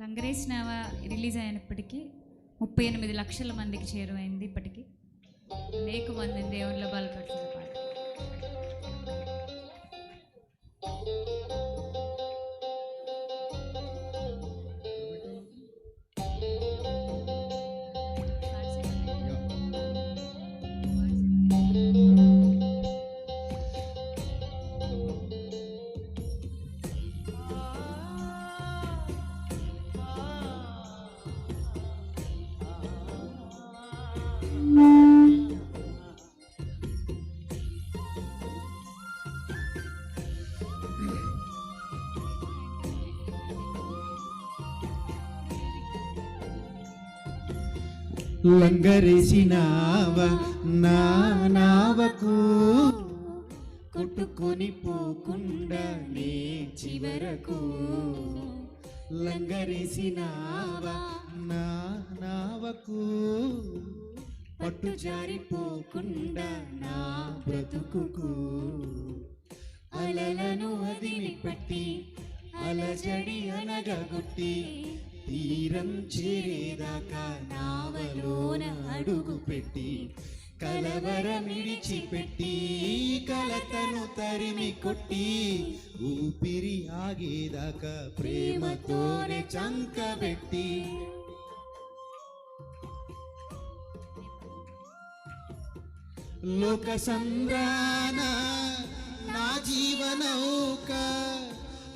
లంగరేసినావా release అయినప్పటికీ ముప్పై ఎనిమిది లక్షల మందికి చేరువైంది ఇప్పటికీ. అనేక మంది దేవునిలో బలపడుతున్న లంగరేసినావ నా నావకు కొట్టుకొని పోకుండా నే చివరకు లంగరేసినావ నా నావకు పట్టు జారిపోకుండా నా బ్రతుకుకు అలలను అదిమి పట్టి అలజడి అనగగొట్టి తీరం చేరేదాకా నావలోన అడుగు పెట్టి కలవరమిడిచిపెట్టి కలతను తరిమి కొట్టి ఊపిరి ఆగేదాకా ప్రేమతోనే చంకబెట్టి లోక సంద్రాన నా జీవనౌక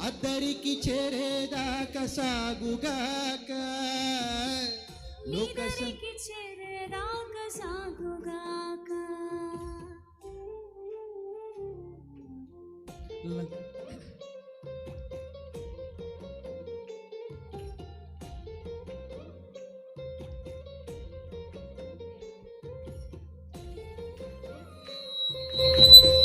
అద్దరికి చేరేదాకా సాగుగాక లోక సం- నీదరికి చేరేదాకా సాగుగాక ల- చుట్టూ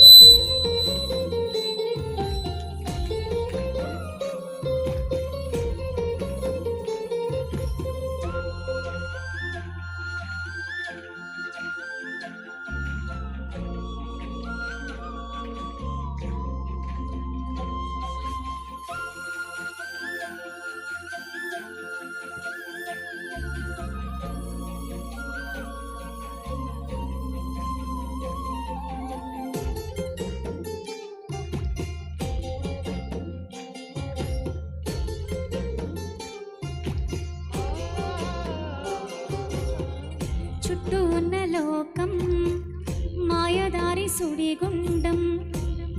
మాయదారి సుడిగుండం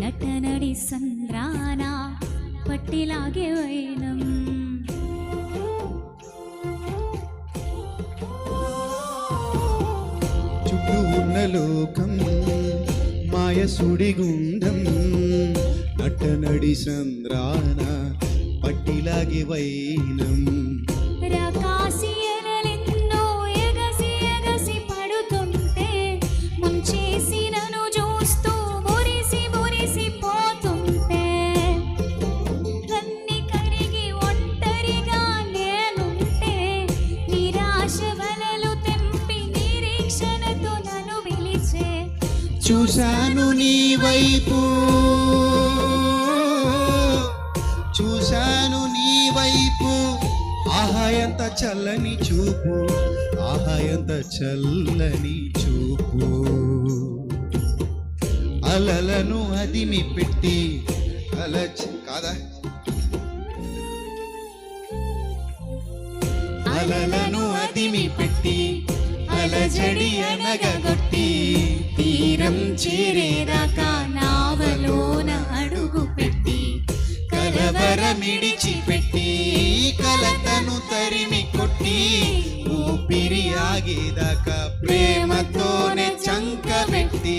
నటనడి సంద్రాన పట్టిలాగే వైనం. చుట్టూ ఉన్న లోకం మాయ సుడిగుండం నట్టనడి సంద్రాన పట్టిలాగి వైనం. చూశాను నీ వైపు. చూశాను నీ వైపు. ఆహా ఎంత చల్లని చూపు. ఆహా ఎంత చల్లని చూపు. అలలను అదిమి పెట్టి అలచ కాదా? అలలను అదిమి పెట్టి అలజడి అనగొట్టి తీరం చేరేదాకా నావలోన అడుగు పెట్టి కలవరమిడిచి పెట్టి కలతను తరిమి కొట్టి ఊపిరి ఆగేదాకా ప్రేమతోనే చంక పెట్టి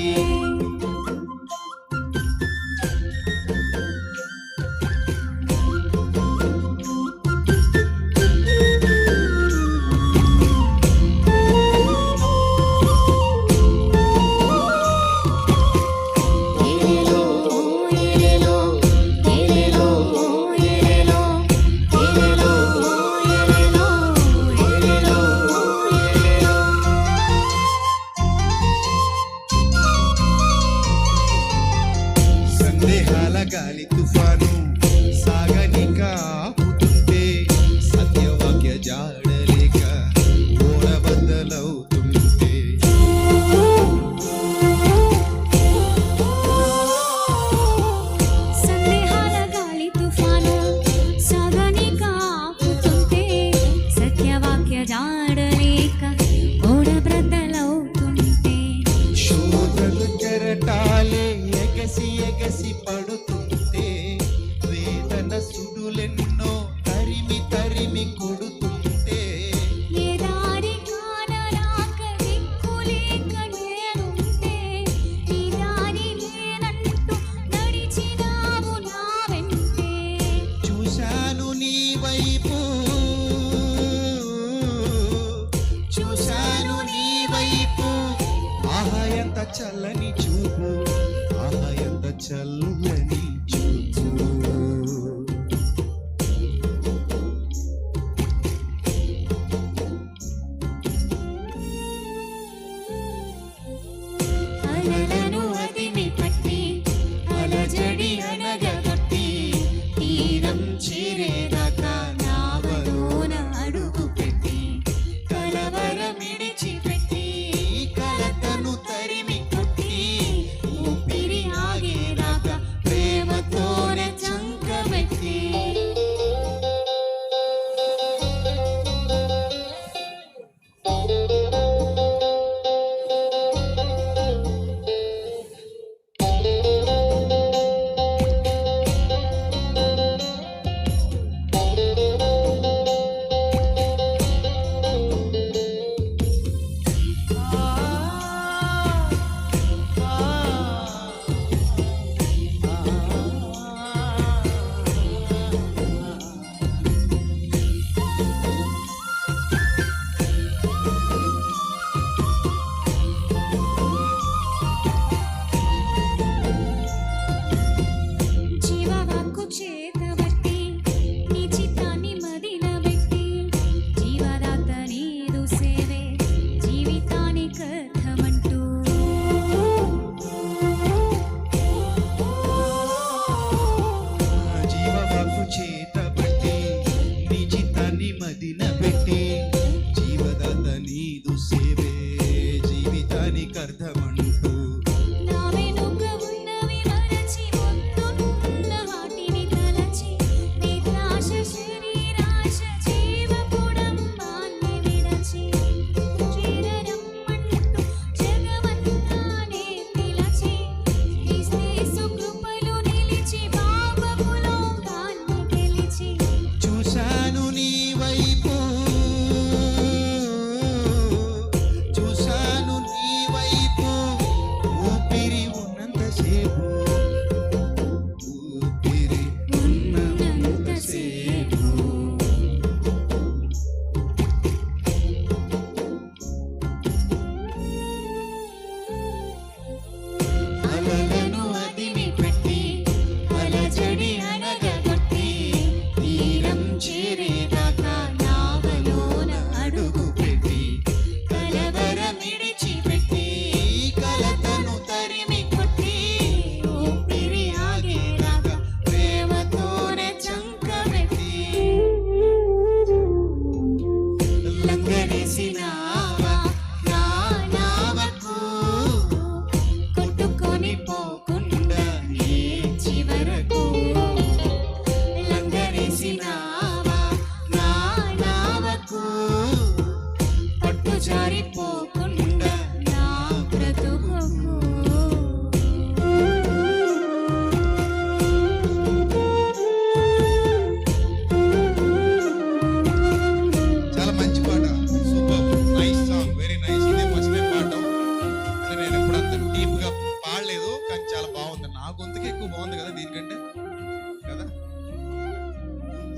ఎగరటాలే ఎగసి ఎగసి పడుతుంటే వేదన సుడులెన్నో తరిమి తరిమి కొడుతుంటే. చూశాను నీ వైపు చల్లని చూపు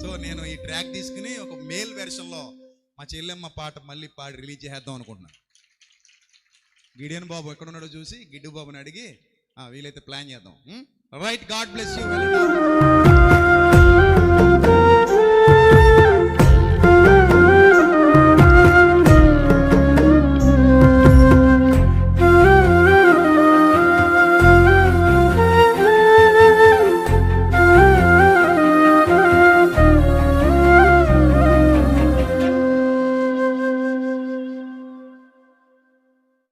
సో నేను ఈ ట్రాక్ తీసుకుని ఒక మేల్ వెర్షన్లో మా చెల్లెమ్మ పాట మళ్ళీ పాడి రిలీజ్ చేద్దాం అనుకుంటున్నాను. గిడియన్ బాబు ఎక్కడున్నాడో చూసి గిడ్డు బాబుని అడిగి వీలైతే ప్లాన్ చేద్దాం. Right God bless you